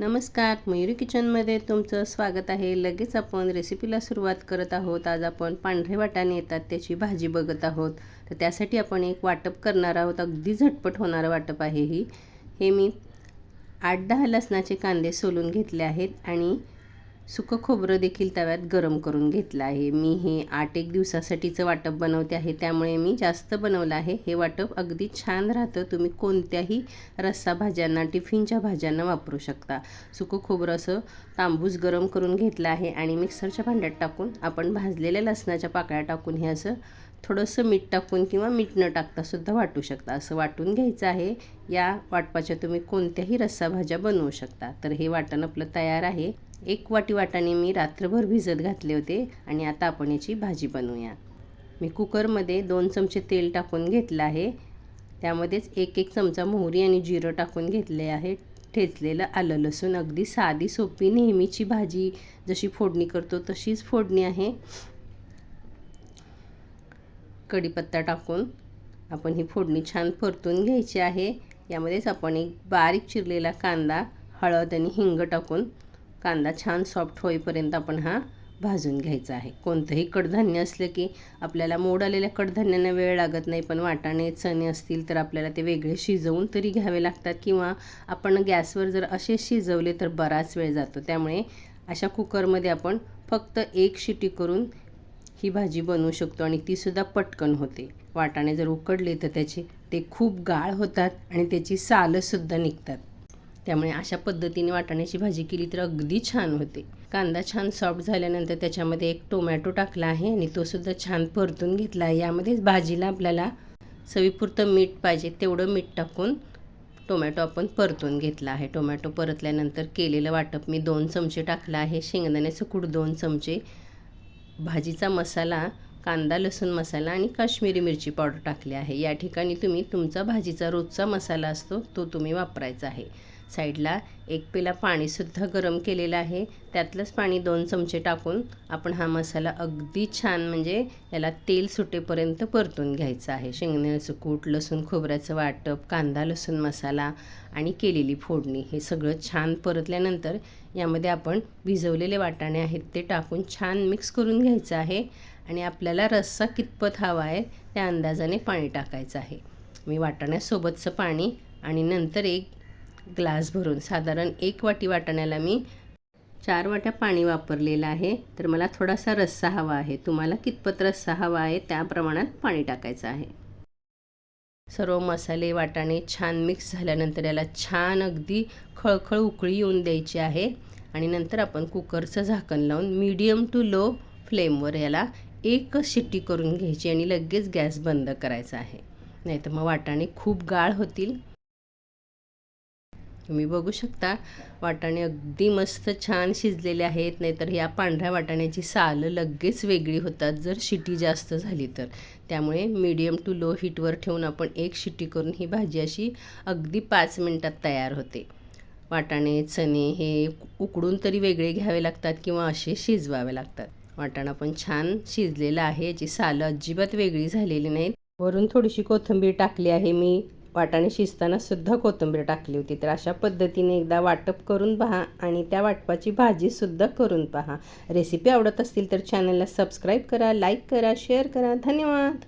नमस्कार मयुरी किचनमध्ये तुमचं स्वागत आहे. लगेच आपण रेसिपीला सुरुवात करत आहोत. आज आपण पांढरे वाटाणे येतात त्याची भाजी बघत आहोत. तर त्यासाठी आपण एक वाटप करणार आहोत. अगदी झटपट होणारं वाटप आहे ही. हे मी आठ दहा लसणाचे कांदे सोलून घेतले आहेत आणि सुकं खोबरं देखील तव्यात गरम करून घेतलं आहे. मी हे आठ एक दिवसासाठीचं वाटप बनवते आहे. त्यामुळे मी जास्त बनवलं आहे. हे वाटप अगदी छान राहतं. तुम्ही कोणत्याही रस्सा भाज्यांना टिफिनच्या भाज्यांना वापरू शकता. सुकं खोबरं असं तांबूस गरम करून घेतलं आहे आणि मिक्सरच्या भांड्यात टाकून आपण भाजलेल्या लसणाच्या पाकळ्या टाकून हे असं थोडंसं मीठ टाकून किंवा मीठ न टाकतासुद्धा वाटू शकता. असं वाटून घ्यायचं आहे. या वाटपाच्या तुम्ही कोणत्याही रस्सा भाज्या बनवू शकता. तर हे वाटण आपलं तयार आहे. एक वाटी वाटाणे मी रात्रभर भिजत घातले होते आणि आता आपण याची भाजी बनवूया. मी कुकरमध्ये दोन चमचे तेल टाकून घेतलं आहे. त्यामध्येच एक एक चमचा मोहरी आणि जिरं टाकून घेतले आहे. ठेचलेलं आलं लसूण अगदी साधी सोपी नेहमीची भाजी. जशी फोडणी करतो तशीच फोडणी आहे. कढीपत्ता टाकून आपण ही फोडणी छान परतून घ्यायची आहे. यामध्येच आपण एक बारीक चिरलेला कांदा हळद आणि हिंग टाकून कांदा छान सॉफ्ट होईपर्यंत आपण हा भाजून घ्यायचा आहे. कोणतंही कडधान्य असलं की आपल्याला मोड आलेल्या कडधान्यांना वेळ लागत नाही पण वाटाणे चणे असतील तर आपल्याला ते वेगळे शिजवून तरी घ्यावे लागतात किंवा आपण गॅसवर जर असे शिजवले तर बराच वेळ जातो. त्यामुळे अशा कुकरमध्ये आपण फक्त एक शिटी करून ही भाजी बनवू शकतो आणि तीसुद्धा पटकन होते. वाटाणे जर उकडले तर त्याचे ते खूप गाळ होतात आणि त्याची सालंसुद्धा निघतात. त्यामुळे अशा पद्धतीने वाटाण्याची भाजी केली तर अगदी छान होते. कांदा छान सॉफ्ट झाल्यानंतर त्याच्यामध्ये एक टोमॅटो टाकला आहे आणि तोसुद्धा छान परतून घेतला आहे. यामध्येच भाजीला आपल्याला चवीपुरतं मीठ पाहिजे तेवढं मीठ टाकून टोमॅटो आपण परतून घेतला आहे. टोमॅटो परतल्यानंतर केलेलं वाटप मी दोन चमचे टाकलं आहे. शेंगदाण्याचं कूड दोन चमचे भाजीचा मसाला कांदा लसूण मसाला आणि काश्मीरी मिरची पावडर टाकली आहे. या ठिकाणी तुम्ही तुमचा भाजीचा रोजचा मसाला असतो तो तुम्ही वापरायचा आहे. साईडला एक पेला पाणीसुद्धा गरम केलेलं आहे. त्यातलंच पाणी दोन चमचे टाकून आपण हा मसाला अगदी छान म्हणजे याला तेल सुटेपर्यंत परतून घ्यायचा आहे. शेंगण्याचं कूट लसूण खोबऱ्याचं वाटप कांदा लसूण मसाला आणि केलेली फोडणी हे सगळं छान परतल्यानंतर यामध्ये आपण भिजवलेले वाटाणे आहेत ते टाकून छान मिक्स करून घ्यायचं आहे आणि आपल्याला रस्सा कितपत हवा आहे त्या अंदाजाने पाणी टाकायचं आहे. मी वाटाण्यासोबतचं पाणी आणि नंतर एक ग्लास भरून साधारण एक वाटी वाटाण्याला मी चार वाट्या पाणी वापरलेलं आहे. तर मला थोडासा रस्सा हवा आहे. तुम्हाला कितपत रस्सा हवा आहे त्या प्रमाणात पाणी टाकायचं आहे. सर्व मसाले वाटाणे छान मिक्स झाल्यानंतर याला छान अगदी खळखळ उकळी येऊन द्यायची आहे. आणि नंतर आपण कुकरचं झाकण लावून मीडियम टू लो फ्लेमवर याला एकच शिट्टी करून घ्यायची आणि लगेच गॅस बंद करायचा आहे. नाहीतर मग वाटाणे खूप गाळ होतील. तुम्ही बघू शकता. वाटाणे अगदी मस्त छान शिजलेले आहेत. नाहीतर ह्या पांढऱ्या वाटाण्याची सालं लगेच वेगळी होतात जर शिटी जास्त झाली तर. त्यामुळे मीडियम टू लो हीटवर ठेवून आपण एक शिटी करून ही भाजी अशी अगदी पाच मिनटात तयार होते. वाटाणे चणे हे उकडून तरी वेगळे घ्यावे लागतात किंवा असे शिजवावे लागतात. वाटाणा पण छान शिजलेला आहे याची सालं अजिबात वेगळी झालेली नाहीत. वरून थोडीशी कोथिंबीर टाकली आहे मी. वाटाणे शिजतानासुद्धा कोथिंबीर टाकली होती. तर अशा पद्धतीने एकदा वाटप करून पहा आणि त्या वाटपाची भाजीसुद्धा करून पहा. रेसिपी आवडत असतील तर चॅनलला सबस्क्राईब करा लाईक करा शेअर करा. धन्यवाद!